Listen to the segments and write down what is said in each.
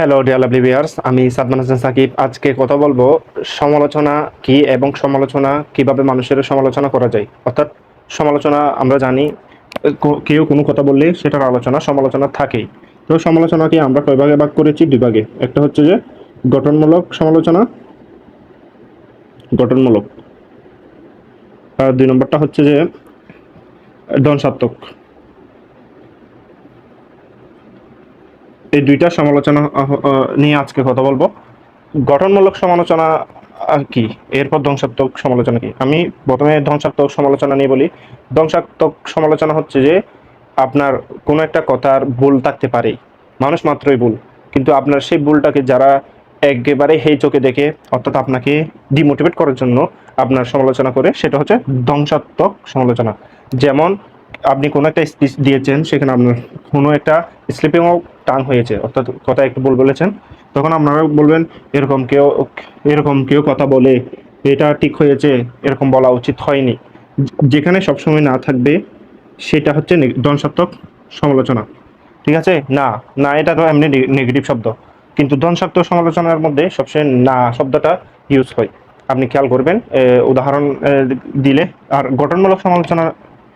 Hello dear lovely viewers আমি সাদমান হাসান সাকিব। আজকে কথা বলব সমালোচনা কি এবং সমালোচনা কীভাবে মানুষের সমালোচনা করা যায়? অর্থাৎ সমালোচনা আমরা জানি কেউ কোনো কথা বললে সেটার আলোচনা, সমালোচনা থাকেই। তো সমালোচনাকে আমরা কয় ভাগে ভাগ করেছি? দুই ভাগে। একটা হচ্ছে যে গঠনমূলক সমালোচনা, গঠনমূলক। আর দুই নম্বরটা হচ্ছে যে ধ্বংসাত্মক এই দুইটা সমালোচনা নিয়ে আজকে কথা বলব। গঠনমূলক সমালোচনা কি? এরপর ধ্বংসাত্মক সমালোচনা কি? আমি প্রথমে ধ্বংসাত্মক সমালোচনা নিয়ে বলি। ধ্বংসাত্মক সমালোচনা হচ্ছে যে, আপনার কোনো একটা কথার ভুল থাকতে পারে। মানুষ মাত্রই ভুল। কিন্তু আপনার সেই ভুলটাকে যারা একেবারে হেই চোখে দেখে, অর্থাৎ আপনাকে ডিমোটিভেট করার জন্য আপনার সমালোচনা করে, সেটা হচ্ছে ধ্বংসাত্মক সমালোচনা। যেমন আপনি কোনো একটা স্পিচ দিয়েছেন, সেখানে আপনার কোনো একটা স্লিপিংও টান হয়েছে, অর্থাৎ কথা একটু বল বলেছেন, তখন আপনারা বলবেন, এরকম কেউ এরকম কেউ কথা বলে, এটা ঠিক হয়েছে, এরকম বলা উচিত হয়নি। যেখানে সবসময় না থাকবে, সেটা হচ্ছে ধ্বংসাত্মক সমালোচনা। ঠিক আছে? না না, এটা তো এমনি নেগেটিভ শব্দ। কিন্তু ধ্বংসাত্মক সমালোচনার মধ্যে সবসময় না শব্দটা ইউজ হয়। আপনি খেয়াল করবেন উদাহরণ দিলে, আর গঠনমূলক সমালোচনা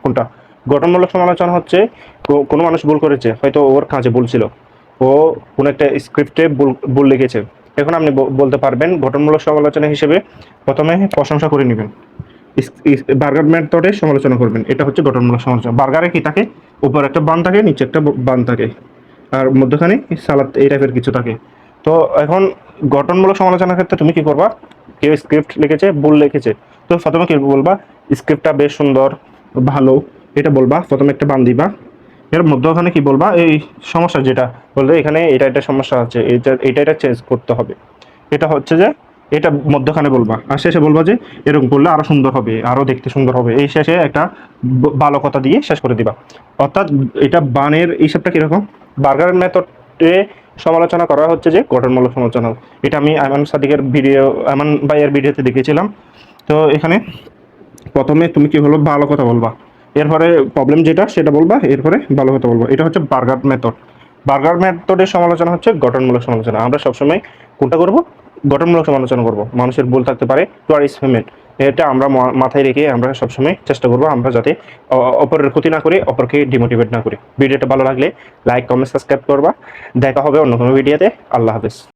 কোনটা? গঠনমূলক সমালোচনা হচ্ছে কোনো মানুষ ভুল করেছে, হয়তো ওর কাজে ভুল ছিল। ও কোনো একটা স্ক্রিপ্টে ভুল ভুল লিখেছে। এখন আপনি বলতে পারবেন গঠনমূলক সমালোচনা হিসেবে প্রথমে প্রশংসা করে নেবেন। বার্গার মেথডে সমালোচনা করবেন। এটা হচ্ছে গঠনমূলক সমালোচনা। বার্গারে কি থাকে? উপর একটা বান থাকে, নিচে একটা বান থাকে। আর মধ্যখানে সালাদ, এই টাইপের কিছু থাকে। তো এখন গঠনমূলক সমালোচনার ক্ষেত্রে তুমি কি করবা? কেউ স্ক্রিপ্ট লিখেছে, ভুল লিখেছে। তো প্রথমে কি বলবা? স্ক্রিপ্টটা বেশ সুন্দর, ভালো। এটা বলবা, প্রথমে একটা বান দিবা। এর মধ্যখানে কি বলবা? এই সমস্যা যেটা বলবে এখানে এটা এটা সমস্যা আছে, এটা এটা এটা চেঞ্জ করতে হবে। এটা হচ্ছে যে, এটা মধ্যখানে বলবা। আর শেষে বলবা যে, এরকম করলে আরও সুন্দর হবে, আরও দেখতে সুন্দর হবে। এই শেষে একটা ভালো কথা দিয়ে শেষ করে দিবা। অর্থাৎ এটা বানের হিসাবটা কীরকম? বার্গার মেথডে সমালোচনা করা হচ্ছে যে, গঠনমূলক সমালোচনা। এটা আমি আমান সাদিকের ভিডিও আমান ভাইয়ের ভিডিওতে দেখেছিলাম তো এখানে প্রথমে তুমি কি হলো? ভালো কথা বলবা। এরপরে প্রবলেম যেটা, সেটা বলবা, এরপরে ভালো কথা বলব। এটা হচ্ছে বার্গার মেথড বার্গার মেথডের সমালোচনা হচ্ছে গঠনমূলক সমালোচনা। আমরা সবসময় কোনটা করব? গঠনমূলক সমালোচনা করব। মানুষের ভুল থাকতে পারে টু আর পেমেন্ট এটা আমরা মাথায় রেখে আমরা সবসময় চেষ্টা করব আমরা যাতে অপরের ক্ষতি না করে, অপরকে ডিমোটিভেট না করি। ভিডিওটা ভালো লাগলে লাইক কমেন্ট সাবস্ক্রাইব করবা। দেখা হবে অন্য কোনো ভিডিওতে আল্লাহ হাফেজ।